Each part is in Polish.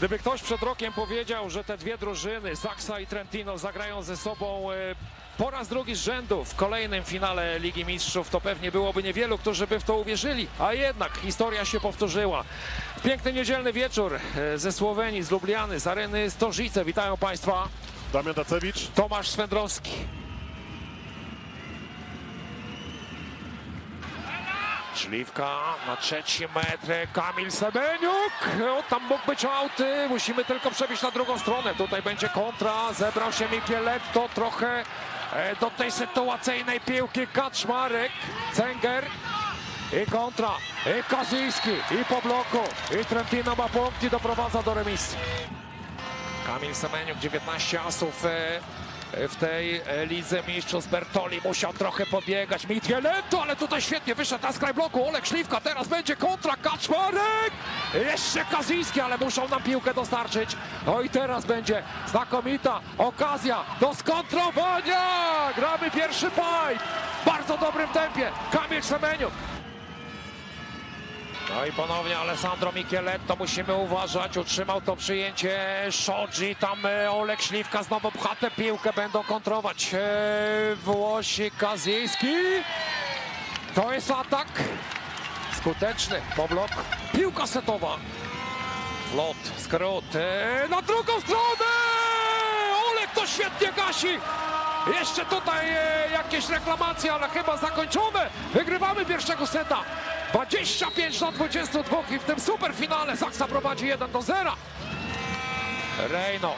Gdyby ktoś przed rokiem powiedział, że te dwie drużyny, Zaksa i Trentino, zagrają ze sobą e, po raz drugi z rzędu w kolejnym finale Ligi Mistrzów, to pewnie byłoby niewielu, którzy by w to uwierzyli. A jednak historia się powtórzyła. Piękny niedzielny wieczór e, ze Słowenii, z Lubliany, z areny Stożyce. Witają Państwa Damian Dacewicz. Tomasz Swędrowski. Śliwka na trzeci metr, Kamil Semeniuk. O, tam mógł być auty, musimy tylko przebić na drugą stronę. Tutaj będzie kontra, zebrał się Micheletto trochę e, do tej sytuacyjnej piłki. Kaczmarek, Cenger i kontra, i Kaziński, i po bloku, i Trentino ma punkt i doprowadza do remisu. Kamil Semeniuk, 19 asów e, w tej e, lidze mistrzów. Bertoli musiał trochę podbiegać. Mitieletto, ale tutaj świetnie wyszedł na skraj bloku. Olek Śliwka, teraz będzie kontra. Kaczmarek! Jeszcze Kaziński, ale muszą nam piłkę dostarczyć. No i teraz będzie znakomita okazja do skontrowania. Gramy pierwszy paj. W bardzo dobrym tempie. Kamil Semeniuk. No i ponownie Alessandro Micheletto, musimy uważać, utrzymał to przyjęcie Shodzi, tam e, Olek Śliwka znowu pcha tę piłkę, będą kontrować e, Włosi Kaziński. To jest atak skuteczny po blok. Piłka setowa. Flot, skrót, e, na drugą stronę! Olek to świetnie gasi! Jeszcze tutaj jakieś reklamacje, ale chyba zakończone. Wygrywamy pierwszego seta. 25 do 22 i w tym superfinale Zaksa prowadzi 1 do 0. Rejno.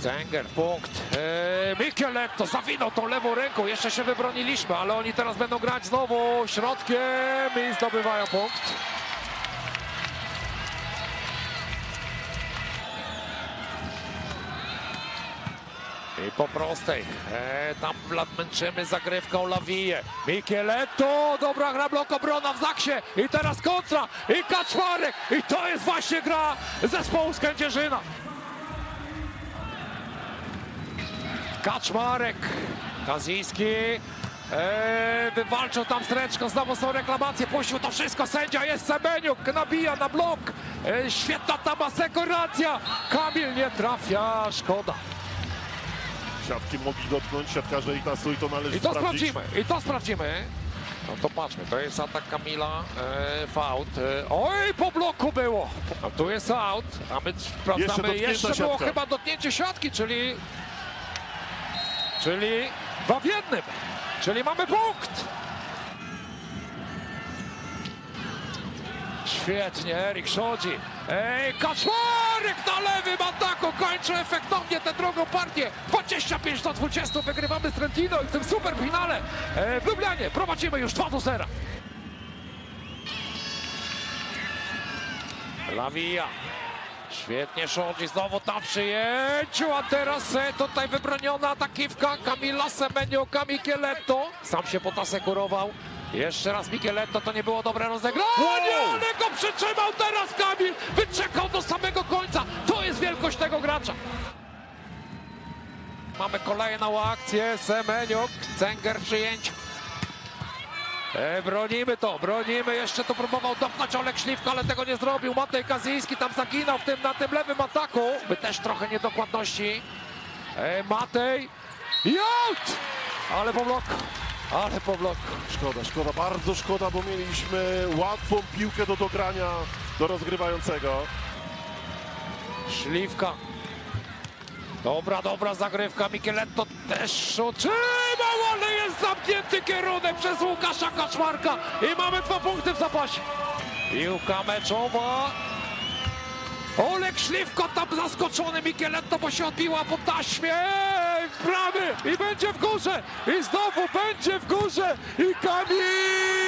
Zenger, punkt. Eee, Micheletto zawinął tą lewą ręką. Jeszcze się wybroniliśmy, ale oni teraz będą grać znowu środkiem i zdobywają punkt. I po prostej. E, tam lat męczymy zagrywką Lawiję. Micheletto, dobra gra blok obrona w Zaksie. I teraz kontra. I Kaczmarek. I to jest właśnie gra zespołu z Kędzierzyna. Kaczmarek. Kaziński. Wywalczył tam streczko, znowu są reklamacje, puścił to wszystko, sędzia jest Semeniuk, nabija na blok, świetna tam asekuracja, Kamil nie trafia, szkoda. Siatki mogli dotknąć, siatkarze ich nasuj, to należy I to sprawdzić. sprawdzimy, i to sprawdzimy. No to patrzmy, to jest atak Kamila, e. E, oj, po bloku było. A tu jest out, a my sprawdzamy, dotknięta jeszcze, było siatka. chyba dotknięcie siatki, czyli... Czyli dwa w jednym. Czyli mamy punkt. Świetnie, Erik Szodzi. Ej, Kaczmarek na lewym ataku kończy efektownie tę drugą partię. 25 do 20 wygrywamy z Trentino i w tym superfinale e, w Lublianie prowadzimy już 2 do 0. Lawija. Świetnie Szodzi znowu w przyjęciu, a teraz e, tutaj wybroniona atakiwka Kamila Semeniuka Micheletto. Sam się potasekurował. Jeszcze raz Micheletto, to nie było dobre rozegranie, Wow! ale go przytrzymał teraz Kamil. Wyczekał do samego końca. To jest wielkość tego gracza. Mamy kolejną akcję. Semeniuk, Cenger w przyjęciu. E, bronimy to, bronimy. Jeszcze tu próbował dopnąć Olek Śliwka, ale tego nie zrobił. Matej Kaziński tam zaginał w tym, na tym lewym ataku. By też trochę niedokładności. E, Matej. I out! Ale po bloku. Ale po bloku. Szkoda, szkoda, bardzo szkoda, bo mieliśmy łatwą piłkę do dogrania do rozgrywającego. Śliwka. Dobra, dobra zagrywka. Micheletto też utrzymał, ale jest zamknięty kierunek przez Łukasza Kaczmarka. I mamy dwa punkty w zapasie. Piłka meczowa. Olek Śliwko tam zaskoczony. Micheletto, bo się odbiła po taśmie. Bramy i będzie w górze. I znowu będzie w górze. I Kamil